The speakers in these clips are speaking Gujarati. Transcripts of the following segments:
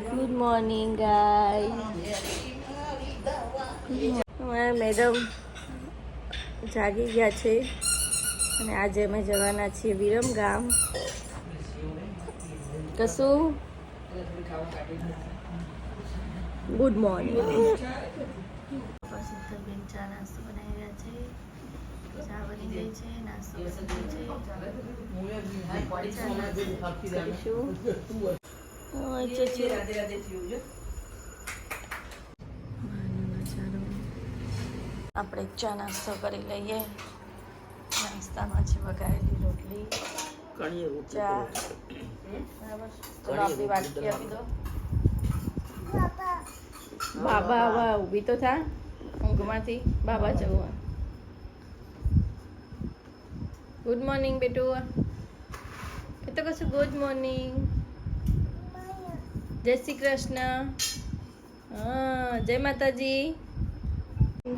ગુડ મોર્નિંગ ગાય અમારા મેડમ જાગી ગયા છે અને આજે અમે જવાના છીએ વિરમ ગામ. કશું? ગુડ મોર્નિંગ બેન ચા નાસ્તો બનાવી રહ્યા છે. ચા બની ગઈ છે નાસ્તો બની છે. ચા નાસ્તો કરીશું અચ્છા આપણે ચા નાસ્તો કરી લઈએ. નાસ્તામાં છે વઘારેલી રોટલી. ચા. બરાબર. ચલો આપણી વાટકી આપી દો. બાબા હવે ઊભી તો થા. ઊંઘમાંથી. બાબા જવું ગુડ મોર્નિંગ બેટુ કે તો કશું ગુડ મોર્નિંગ જય શ્રી કૃષ્ણ. હા જય માતાજી.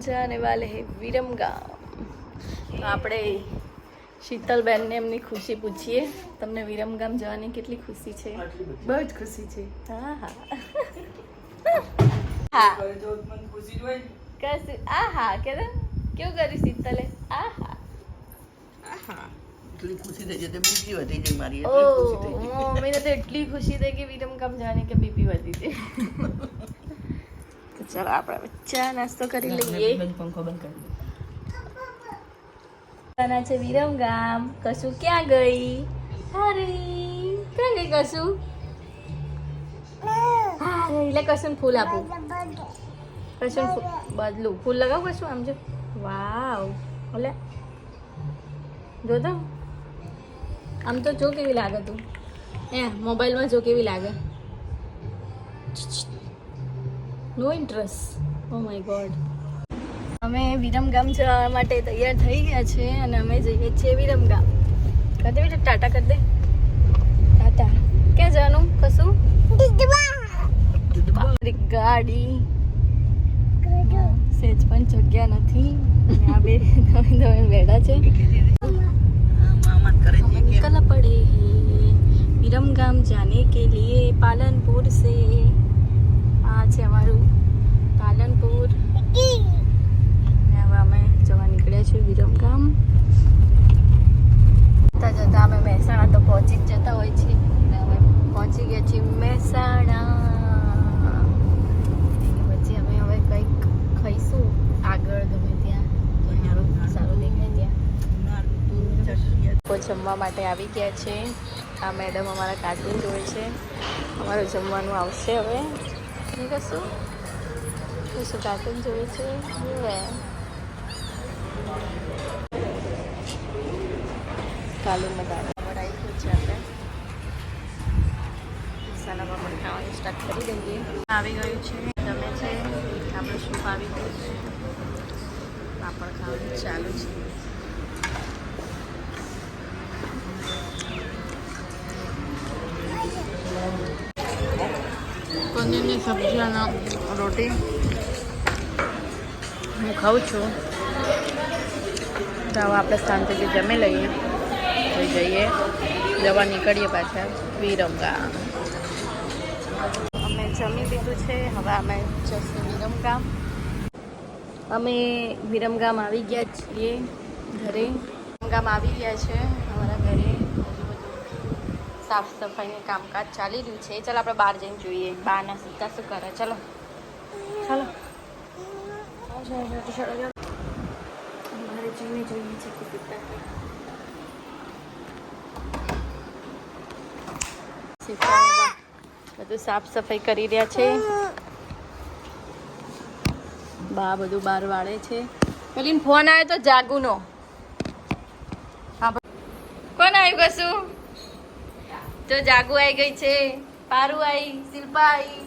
જાને વાલે હે વિરમગામ તો આપણે શીતલબેનને એમની ખુશી પૂછીએ. તમને વિરમગામ જવાની કેટલી ખુશી છે? બહુ જ ખુશી છે. હા હા. હા. કશું આ હા કે કેવું કર્યું શીતલે? આ હા. એટલી ખુશી થઈ જતી બીપી વધી ગઈ મારી એટલી ખુશી થઈ ગઈ. તો એટલી ખુશી થઈ કે વિરમગામ જાણે કે બીપી વધી તો ચાલો આપણે બચ્ચા નાસ્તો કરી લઈએ. પંખો બંધ કરી દે. છે વિરમગામ કશું ક્યાં ગઈ? અરે ક્યાં ગઈ કશું? હા એટલે કશું ફૂલ આપું. કશું બદલું. ફૂલ લગાવું કશું આમ જો? વાવ ઓલે. જો તો આમ તો જો કેવી લાગે તું. એ મોબાઈલમાં જો કેવી લાગે. No interest. Oh my God. અમે વિરમગામ જવા માટે તૈયાર થઈ ગયા છે અને અમે જઈએ છીએ વિરમગામ કરી દે બેટા ટાટા કરી દે. ટાટા. ક્યાં જવાનું? કશું? ગાડી. સેજ પણ જગ્યા નથી. અને આ બે નવી નવી બેઠા છે. છે આ છે અમારું પાલનપુર. હવે અમે જવા નીકળ્યા છીએ વિરમગામ જતા જતા અમે મહેસાણા તો પહોંચી જ જતા હોય છીએ અમે પહોંચી ગયા છીએ મહેસાણા. પછી અમે હવે કંઈક ખાઈશું. આગળ ગમે ત્યાં. સારું દેખાય ત્યાં. જમવા માટે આવી ગયા છે. આ મેડમ અમારા કાર્ટૂન જોવે છે. અમારું જમવાનું આવશે હવે. શું કશું શું કાર્ટૂન જોવે છે? કાલુમાં દાણા બનાવી છે આપણે. મસાલા પાપડ ખાવાનું સ્ટાર્ટ કરી દઈએ. આવી ગયું છે. તમે છે, આપણે સૂપ આવી ગયું છે? પાપડ ખાવાનું ચાલુ છે. પનીરની સબ્જી અને રોટી હું ખાઉં છું. તો હવે આપણે શાંતિથી જમી લઈએ. તો જઈએ. જવા નીકળીએ પાછા. વિરમગામ. અમે જમી લીધું છે. હવે અમે જશું વિરમગામ. અમે વિરમગામ આવી ગયા છીએ ઘરે. વિરમગામ આવી ગયા છે અમારા ઘરે. સાફ સફાઈનું કામકાજ ચાલી રહ્યું છે. ચાલો આપણે બહાર જઈને જોઈએ. બહારના સીતા શું કરે? ચલો. ચાલો. બધું સાફ સફાઈ કરી રહ્યા છે. બા બધું બહાર વાળે છે. પેલી ફોન આવ્યો તો જાગુનો. કોણ આવ્યું કશું? તો જાગુ આવી ગઈ છે પારુ આવી શિલ્પા આવી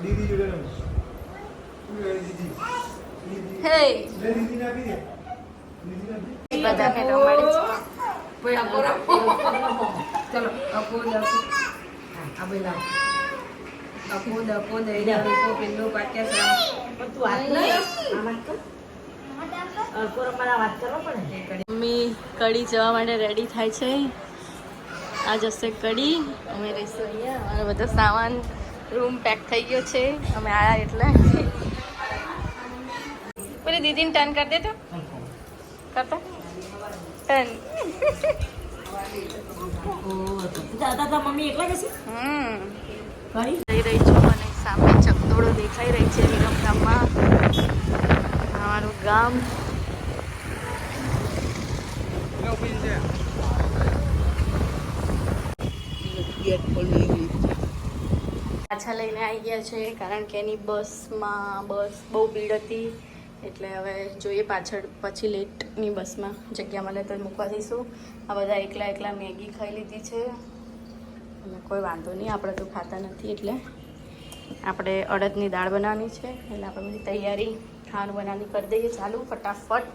દીદી જોડે રમો દીદી? હે. દીદી ના આપી દે. દીદી ના આપી બધા રમાડે છે ચલો અપો દપો આ બેલા અપો દપો દઈ દે અપો પિલ્લો પાક્યા સા તું વાત નહીં આમાં તો અલ્પો રમવાના વાત કરો પણ મમ્મી કડી જવા માટે રેડી થાય છે. આ જશે કડી અમે રહીશું અહીંયા. અમારો બધો સામાન રૂમ પેક થઈ ગયો છે. અમે આવ્યા એટલે. પેલી દીદીને ટર્ન કરી દે તો કરતા? ટર્ન દાદા તા મમ્મી એકલા જશે હમ. ઘણી જઈ રહી છું અને સામે ચકદોડો દેખાઈ રહી છે વિરમગામમાં. અમારું ગામ. પણ નહીં પાછા લઈને આવી ગયા છે, કારણ કે એની બસમાં બસ બહુ ભીડ હતી. એટલે હવે જોઈએ પાછળ, પછી લેટની બસમાં જગ્યા મળે તો મૂકવા દઈશું આ બધા એકલા એકલા મેગી ખાઈ લીધી છે. અને કોઈ વાંધો નહીં, આપણે તો ખાતા નથી, એટલે આપણે અડદની દાળ બનાવવાની છે. એટલે આપણે બધી તૈયારી ખાવાનું બનાવવાની કરી દઈએ. ચાલુ, ફટાફટ.